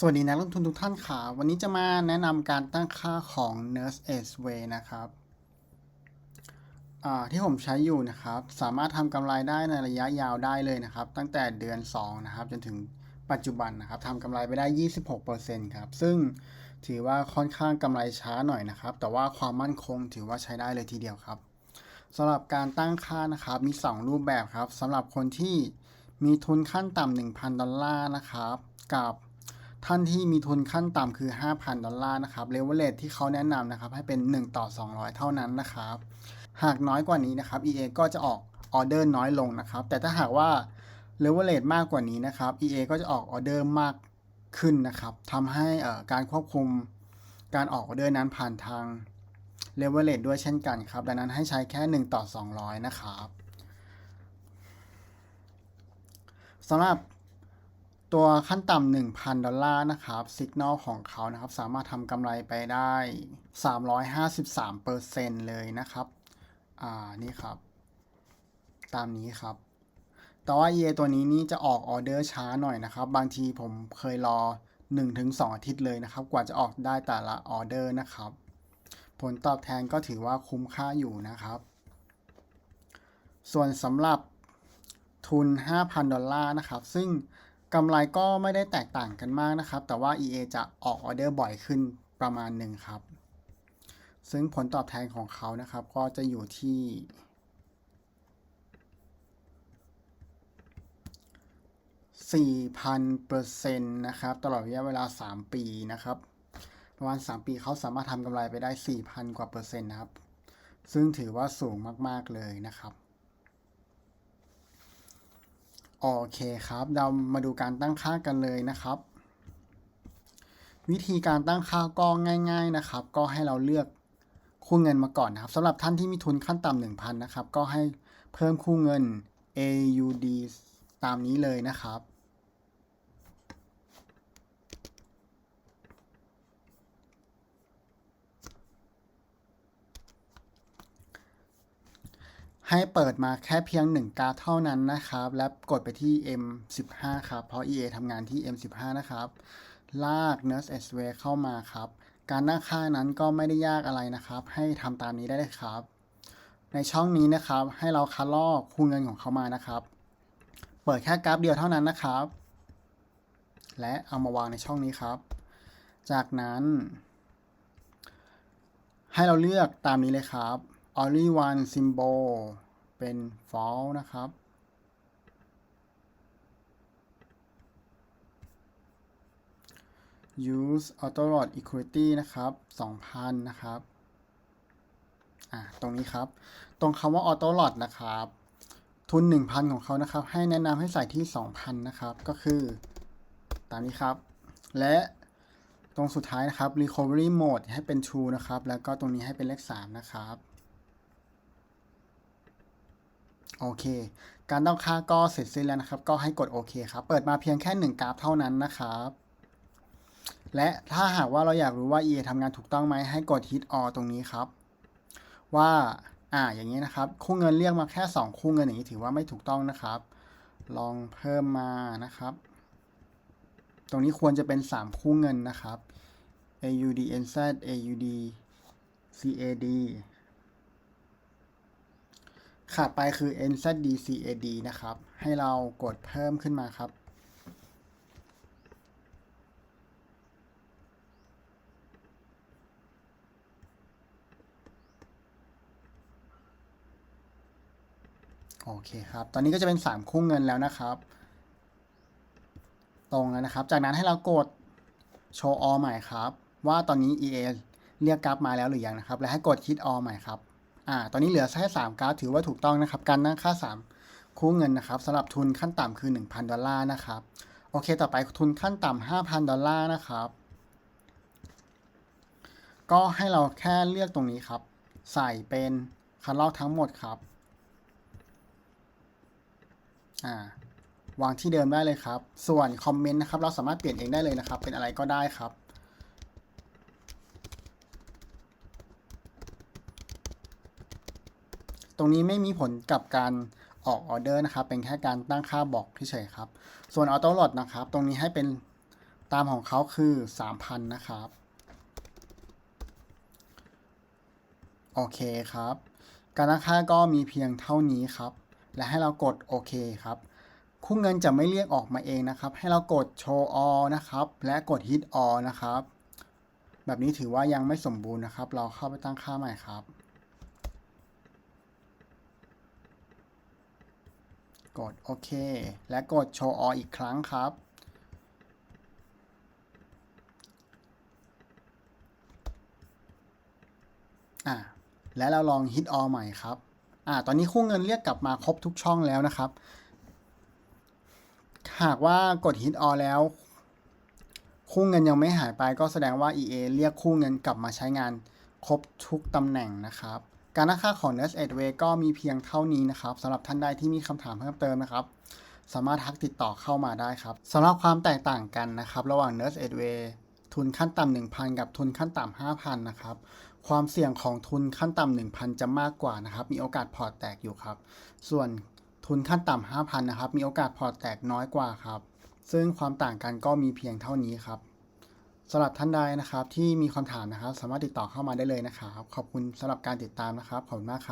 สวัสดีนักลงทุนทุกท่านค่ะ วันนี้จะมาแนะนำการตั้งค่าของ Nurse a c e Way นะครับที่ผมใช้อยู่นะครับ สามารถทำกำไรได้ในระยะยาวได้เลยนะครับ ตั้งแต่เดือน 2 นะครับ จนถึงปัจจุบันนะครับทำกำไรไปได้ 26%ครับ ซึ่งถือว่าค่อนข้างกำไรช้าหน่อยนะครับ แต่ว่าความมั่นคงถือว่าใช้ได้เลยทีเดียวครับสำหรับการตั้งค่านะครับมี 2 รูปแบบครับสำหรับคนที่มีทุนขั้นต่ำ1,000 ดอลลาร์นะครับ กับ ท่านที่มีทุนขั้นต่ำคือ 5,000 ดอลลาร์นะครับเลเวลเลทที่เขาแนะนำนะครับให้เป็น 1 ต่อ 200 เท่านั้นนะครับ หากน้อยกว่านี้นะครับ EA ก็จะออกออเดอร์น้อยลงนะครับ แต่ถ้าหากว่าเลเวลเลทมากกว่านี้นะครับ EA ก็จะออกออเดอร์มากขึ้นนะครับทำให้การควบคุมการออกออเดอร์นั้นผ่านทางเลเวลเลทด้วยเช่นกันครับ ดังนั้นให้ใช้แค่ 1 ต่อ 200 นะครับสำหรับ ตัวขั้นต่ำ1,000 ดอลลาร์นะครับสัญญาณของเขานะครับ สามารถทำกำไรไปได้ 353%เลยนะครับ อ่า นี่ครับ ตามนี้ครับ แต่ว่า EA ตัวนี้นี่จะออกออเดอร์ช้าหน่อยนะครับ บางทีผมเคยรอ 1-2 อาทิตย์เลยนะครับ กว่าจะออกได้แต่ละออเดอร์นะครับ ผลตอบแทนก็ถือว่าคุ้มค่าอยู่นะครับ ส่วนสำหรับทุน 5,000 ดอลลาร์นะครับ ซึ่ง กำไรก็ไม่ได้แตกต่างกันมากนะครับ แต่ว่า EA จะออกออเดอร์บ่อยขึ้นประมาณหนึ่งครับ ซึ่งผลตอบแทนของเขานะครับ ก็จะอยู่ที่4,000%นะครับ ตลอดระยะเวลา 3 ปีนะครับ ประมาณ 3 ปีเขาสามารถทำกำไรไปได้ 4,000 กว่าเปอร์เซ็นต์นะครับ ซึ่งถือว่าสูงมาก ๆ เลยนะครับ โอเคครับ เรามาดูการตั้งค่ากันเลยนะครับ วิธีการตั้งค่าก็ง่าย ๆนะครับ ก็ให้เราเลือกคู่เงินมาก่อนนะครับสำหรับท่านที่มีทุนขั้นต่ำ1,000นะครับ ก็ให้เพิ่มคู่เงิน AUD ตามนี้เลยนะครับ ให้เปิดมาแค่เพียง 1 การ์ดเท่านั้นนะครับ และกดไปที่ M15 ครับ เพราะ EA ทำงานที่ M15 นะครับ ลาก Nurse s w a y เข้ามาครับ การตั้งค่านั้นก็ไม่ได้ยากอะไรนะครับ ให้ทำตามนี้ได้เลยครับ ในช่องนี้นะครับ ให้เราคัดลอกคู่เงินของเขามานะครับ เปิดแค่กราฟเดียวเท่านั้นนะครับ และเอามาวางในช่องนี้ครับ จากนั้น ให้เราเลือกตามนี้เลยครับ only one symbol เป็น false นะครับ use auto load equality นะครับ 2,000 นะครับ อ่า ตรงนี้ครับ ตรงคำว่า auto load นะครับ ทุน 1,000 ของเขานะครับ ให้แนะนำให้ใส่ที่ 2,000 นะครับ ก็คือตามนี้ครับ และตรงสุดท้ายนะครับ recovery mode ให้เป็น true นะครับ แล้วก็ตรงนี้ให้เป็นเลข 3 นะครับ โอเค การตั้งค่าก็เสร็จสิ้นแล้วนะครับ ก็ให้กดโอเคครับ เปิดมาเพียงแค่ 1 กราฟเท่านั้นนะครับ และถ้าหากว่าเราอยากรู้ว่า EA ทำงานถูกต้องไหม ให้กด hit all ตรงนี้ครับ ว่า อ่า อย่างนี้นะครับ คู่เงินเรียกมาแค่ 2 คู่เงินอย่างนี้ถือว่าไม่ถูกต้องนะครับ ลองเพิ่มมานะครับ ตรงนี้ควรจะเป็น 3 คู่เงินนะครับ AUD NZ AUD CAD ขาดไปคือ NZD CAD นะครับ ให้เรากดเพิ่มขึ้นมาครับ โอเคครับ ตอนนี้ก็จะเป็น 3 คู่เงินแล้วนะครับ ตรงแล้วนะครับ จากนั้นให้เรากดโชว์ all ใหม่ครับ ว่าตอนนี้ EA เรียกกราฟมาแล้วหรือยังนะครับ และให้กด hit all ใหม่ครับ อ่า ตอนนี้เหลือแค่3กราฟถือว่าถูกต้องนะครับ การตั้งค่า 3 คู่เงินนะครับสำหรับทุนขั้นต่ำคือ 1,000 ดอลลาร์นะครับ โอเค ต่อไปทุนขั้นต่ำ5,000 ดอลลาร์นะครับ ก็ให้เราแค่เลือกตรงนี้ครับ ใส่เป็นคันลอกทั้งหมดครับ อ่าวางที่เดิมได้เลยครับ ส่วนคอมเมนต์นะครับ เราสามารถเปลี่ยนเองได้เลยนะครับ เป็นอะไรก็ได้ครับ ตรงนี้ไม่มีผลกับการออกออเดอร์นะครับ เป็นแค่การตั้งค่าบอกเฉยๆครับ ส่วนออโต้โหลดนะครับ ตรงนี้ให้เป็นตามของเขาคือ 3,000 นะครับ โอเคครับ การตั้งค่าก็มีเพียงเท่านี้ครับ และให้เรากดโอเคครับคู่เงินจะไม่เรียกออกมาเองนะครับ ให้เรากด show all นะครับ และกด hit all นะครับ แบบนี้ถือว่ายังไม่สมบูรณ์นะครับ เราเข้าไปตั้งค่าใหม่ครับ กดโอเค และกด show all อีกครั้งครับ อ่าและเราลอง hit all ใหม่ครับ อ่า ตอนนี้คู่เงินเรียกกลับมาครบทุกช่องแล้วนะครับ หากว่ากด hit all แล้ว คู่เงินยังไม่หายไปก็แสดงว่า EA เรียกคู่เงินกลับมาใช้งานครบทุกตำแหน่งนะครับ การตั้งค่าของ Nest e d w a y ก็มีเพียงเท่านี้นะครับสำหรับท่านใดที่มีคำถามเพิ่มเติมนะครับ สามารถทักติดต่อเข้ามาได้ครับสำหรับความแตกต่างกันนะครับ ระหว่าง Nest e d w a y ทุนขั้นต่ำ1,000 กับทุนขั้นต่ำ5,000 นะครับ ความเสี่ยงของทุนขั้นต่ำ1,000 จะมากกว่านะครับ มีโอกาสพอร์ตแตกอยู่ครับ ส่วนทุนขั้นต่ำ5,000 นะครับ มีโอกาสพอร์ตแตกน้อยกว่าครับ ซึ่งความต่างกันก็มีเพียงเท่านี้ครับ สำหรับท่านใดนะครับที่มีคำถามนะครับ สามารถติดต่อเข้ามาได้เลยนะครับ ขอบคุณสำหรับการติดตามนะครับ ขอบคุณมากครับ